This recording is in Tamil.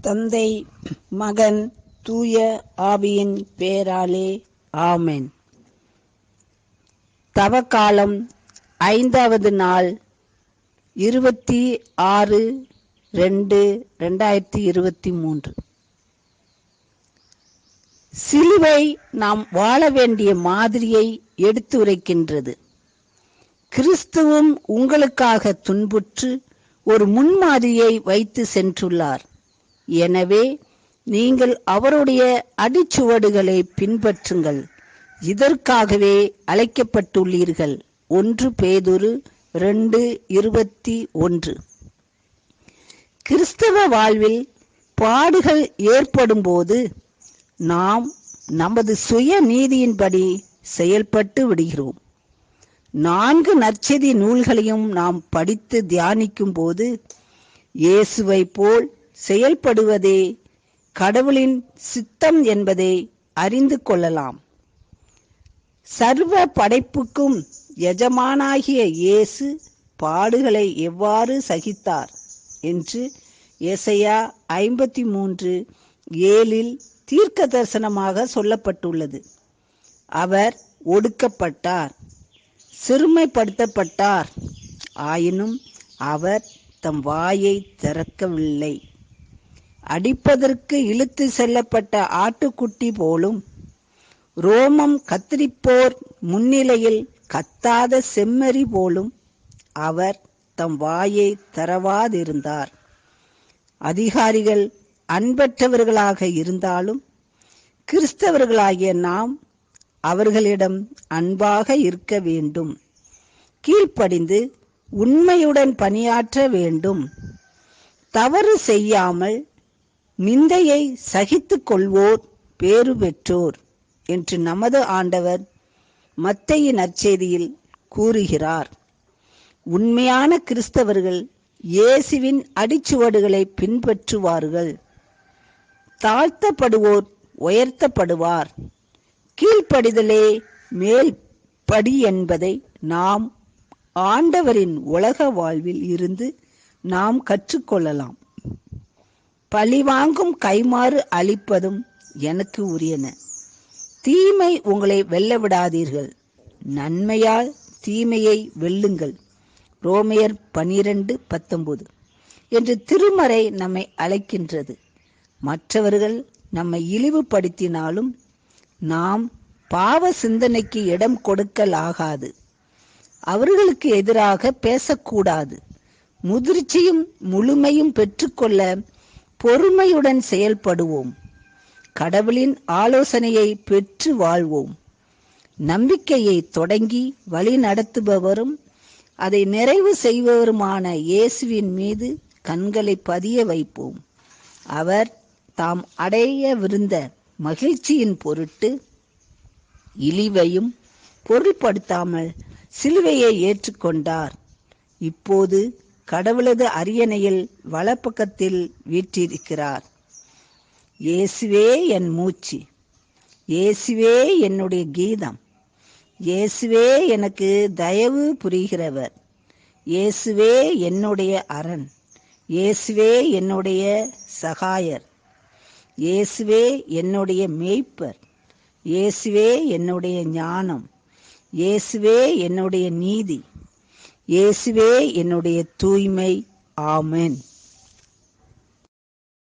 தந்தை மகன் தூய ஆவியின் பேராலே ஆமேன். தவக்காலம் ஐந்தாவது நாள் இருபத்தி ஆறு ரெண்டு ரெண்டாயிரத்தி இருபத்தி மூன்று. சிலுவை நாம் வாழ வேண்டிய மாதிரியை எடுத்துரைக்கின்றது. கிறிஸ்துவும் உங்களுக்காக துன்புற்று ஒரு முன்மாதிரியை வைத்து சென்றுள்ளார். எனவே நீங்கள் அவருடைய அடிச்சுவடுகளை பின்பற்றுங்கள். இதற்காகவே அழைக்கப்பட்டுள்ளீர்கள். ஒன்று பேதுரு ரெண்டு இருபத்தி ஒன்று. கிறிஸ்தவ வாழ்வில் பாடுகள் ஏற்படும் போது நாம் நமது சுய நீதியின்படி செயல்பட்டு விடுகிறோம். நான்கு நற்செய்தி நூல்களையும் நாம் படித்து தியானிக்கும் போது இயேசுவை போல் செயல்படுவதே கடவுளின் சித்தம் என்பதை அறிந்து கொள்ளலாம். சர்வ படைப்புக்கும் எஜமானாகிய இயேசு பாடுகளை எவ்வாறு சகித்தார் என்று எசையா ஐம்பத்தி மூன்று ஏழில் தீர்க்க தரிசனமாக சொல்லப்பட்டுள்ளது. அவர் ஒடுக்கப்பட்டார் சிறுமைப்படுத்தப்பட்டார். ஆயினும் அவர் தம் வாயை திறக்கவில்லை. அடிப்பதற்கு இழுத்து செல்லப்பட்ட ஆட்டுக்குட்டி போலும் ரோமம் கத்திரிப்போர் முன்னிலையில் கத்தாத செம்மறி போலும் அவர் தம் வாயை தரவாதிருந்தார். அதிகாரிகள் அன்பற்றவர்களாக இருந்தாலும் கிறிஸ்தவர்களாகிய நாம் அவர்களிடம் அன்பாக இருக்க வேண்டும். கீழ்ப்படிந்து உண்மையுடன் பணியாற்ற வேண்டும். தவறு செய்யாமல் நிந்தையை சகித்துக் கொள்வோர் பேறு பெற்றோர் என்று நமது ஆண்டவர் மத்தையின் நற்செய்தியில் கூறுகிறார். உண்மையான கிறிஸ்தவர்கள் இயேசுவின் அடிச்சுவடுகளை பின்பற்றுவார்கள். தாழ்த்தப்படுவோர் உயர்த்தப்படுவார். கீழ்ப்படிதலே மேல் படி என்பதை நாம் ஆண்டவரின் உலக வாழ்வில் இருந்து நாம் கற்றுக்கொள்ளலாம். பழிவாங்கும் கைமாறு அளிப்பதும் எனக்கு உரியன. தீமை உங்களை வெல்ல விடாதீர்கள். நன்மையால் தீமையை வெல்லுங்கள். ரோமையர் பனிரெண்டு பத்தொன்பது. என்று திருமறை நம்மை அழைக்கின்றது. மற்றவர்கள் நம்மை இழிவுபடுத்தினாலும் நாம் பாவ சிந்தனைக்கு இடம் கொடுக்கல் ஆகாது அவர்களுக்கு எதிராக பேசக்கூடாது. முதிர்ச்சியும் முழுமையும் பெற்றுக்கொள்ள பொறுமையுடன் செயல்படுவோம். கடவுளின் ஆலோசனையை பெற்று வாழ்வோம். நம்பிக்கையை தொடங்கி வழி நடத்துபவரும் அதை நிறைவு செய்பவருமான இயேசுவின் மீது கண்களை பதிய வைப்போம். அவர் தாம் அடையவிருந்த மகிழ்ச்சியின் பொருட்டு இழிவையும் பொருள்படுத்தாமல் சிலுவையை ஏற்றுக்கொண்டார். இப்போது கடவுளது அரியணையில் வலப்பக்கத்தில் வீற்றிருக்கிறார். இயேசுவே என் மூச்சு. இயேசுவே என்னுடைய கீதம். இயேசுவே எனக்கு தயவு புரிகிறவர். இயேசுவே என்னுடைய அரண். இயேசுவே என்னுடைய சகாயர். இயேசுவே என்னுடைய மேய்ப்பர். இயேசுவே என்னுடைய ஞானம். இயேசுவே என்னுடைய நீதி. இயேசுவே என்னுடைய தூய்மை. ஆமென்.